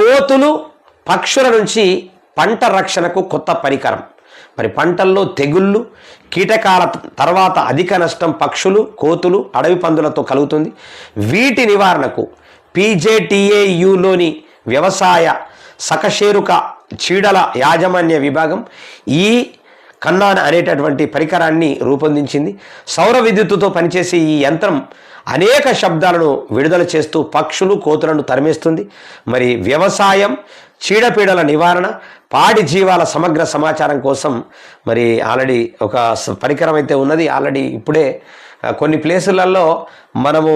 కోతులు పక్షుల నుంచి పంట రక్షణకు కొత్త పరికరం. మరి పంటల్లో తెగుళ్ళు కీటకాల తర్వాత అధిక నష్టం పక్షులు కోతులు అడవి పందులతో కలుగుతుంది. వీటి నివారణకు పీజేటీఏయులోని వ్యవసాయ సకశేరుక చీడల యాజమాన్య విభాగం ఈ కన్నాన్ అనేటటువంటి పరికరాన్ని రూపొందించింది. సౌర విద్యుత్తుతో పనిచేసే ఈ యంత్రం అనేక శబ్దాలను విడుదల చేస్తూ పక్షులు కోతులను తరిమేస్తుంది. మరి వ్యవసాయం చీడపీడల నివారణ పాడి జీవాల సమగ్ర సమాచారం కోసం మరి ఆల్రెడీ ఒక పరికరం అయితే ఉన్నది. ఆల్రెడీ ఇప్పుడే కొన్ని ప్లేసులలో మనము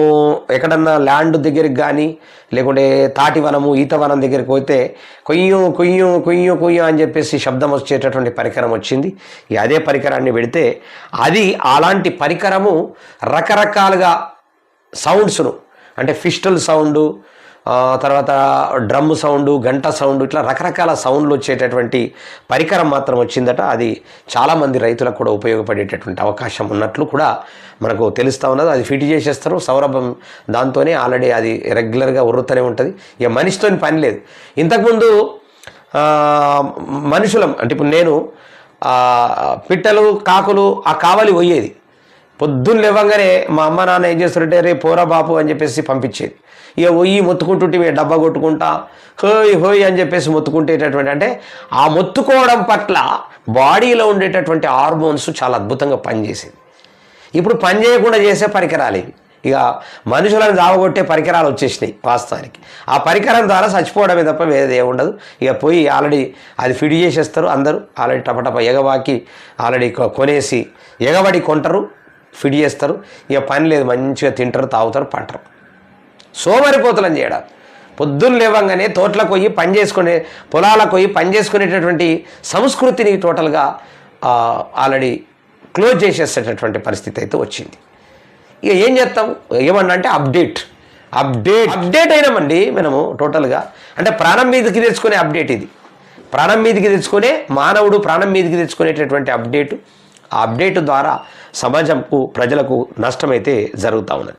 ఎక్కడన్నా ల్యాండ్ దగ్గరికి కానీ లేకుంటే తాటి వనము ఈత వనం దగ్గరికి పోతే కొయ్యం కొయ్యం కొయ్యం కొయ్యం అని చెప్పేసి శబ్దం వచ్చేటటువంటి పరికరం వచ్చింది. ఈ అదే పరికరాన్ని పెడితే అది అలాంటి పరికరము రకరకాలుగా సౌండ్స్ను అంటే ఫిస్టల్ సౌండు తర్వాత డ్రమ్ సౌండ్ గంట సౌండ్ ఇట్లా రకరకాల సౌండ్లు వచ్చేటటువంటి పరికరం మాత్రం వచ్చిందట. అది చాలామంది రైతులకు కూడా ఉపయోగపడేటటువంటి అవకాశం ఉన్నట్లు కూడా మనకు తెలుస్తూ ఉన్నది. అది ఫిట్ చేసేస్తారు. సౌరభం దాంతోనే ఆల్రెడీ అది రెగ్యులర్గా ఉరుతూనే ఉంటుంది. ఇక మనిషితోని పని లేదు. ఇంతకుముందు మనుషులం అంటే ఇప్పుడు నేను పిట్టలు కాకులు ఆ కావలి పోయేది. పొద్దున్న లేవగానే మా అమ్మ నాన్న ఏం చేస్తుంటే రే పోరా బాపు అని చెప్పేసి పంపించేది. ఇక పోయి మొత్తుకుంటుంటే డబ్బా కొట్టుకుంటా హోయ్ హోయ్ అని చెప్పేసి మొత్తుకుంటేటటువంటి అంటే ఆ మొత్తుకోవడం పట్ల బాడీలో ఉండేటటువంటి హార్మోన్స్ చాలా అద్భుతంగా పనిచేసేది. ఇప్పుడు పని చేయకుండా చేసే పరికరాలు ఇవి. ఇక మనుషులను దావగొట్టే పరికరాలు వచ్చేసినాయి వాస్తవానికి. ఆ పరికరం ద్వారా చచ్చిపోవడమే తప్ప వేరేది ఏమి ఉండదు. ఇక పోయి ఆల్రెడీ అది ఫిడ్ చేసేస్తారు అందరూ. ఆల్రెడీ టపటప ఎగవాకి ఆల్రెడీ కొనేసి ఎగబడి కొంటారు. ఫిట్ చేస్తారు. ఇక పని లేదు మంచిగా తింటారు తాగుతారు పంటరు. సోమరిపోతులను చేయడం పొద్దున్న లేవంగానే తోటలకు పోయి పని చేసుకునే పొలాలకు పోయి పని చేసుకునేటటువంటి సంస్కృతిని టోటల్గా ఆల్రెడీ క్లోజ్ చేసేసేటటువంటి పరిస్థితి అయితే వచ్చింది. ఇక ఏం చేస్తాం? ఏమన్నా అంటే అప్డేట్. అప్డేట్. అప్డేట్ అయినామండి మనము టోటల్గా. అంటే ప్రాణం మీదకి తెచ్చుకునే అప్డేట్ ఇది. ప్రాణం మీదకి తెచ్చుకునే మానవుడు ప్రాణం మీదకి తెచ్చుకునేటటువంటి అప్డేట్. అప్డేట్ ద్వారా సమాజంకు ప్రజలకు నష్టమైతే జరుగుతూ ఉన్నది.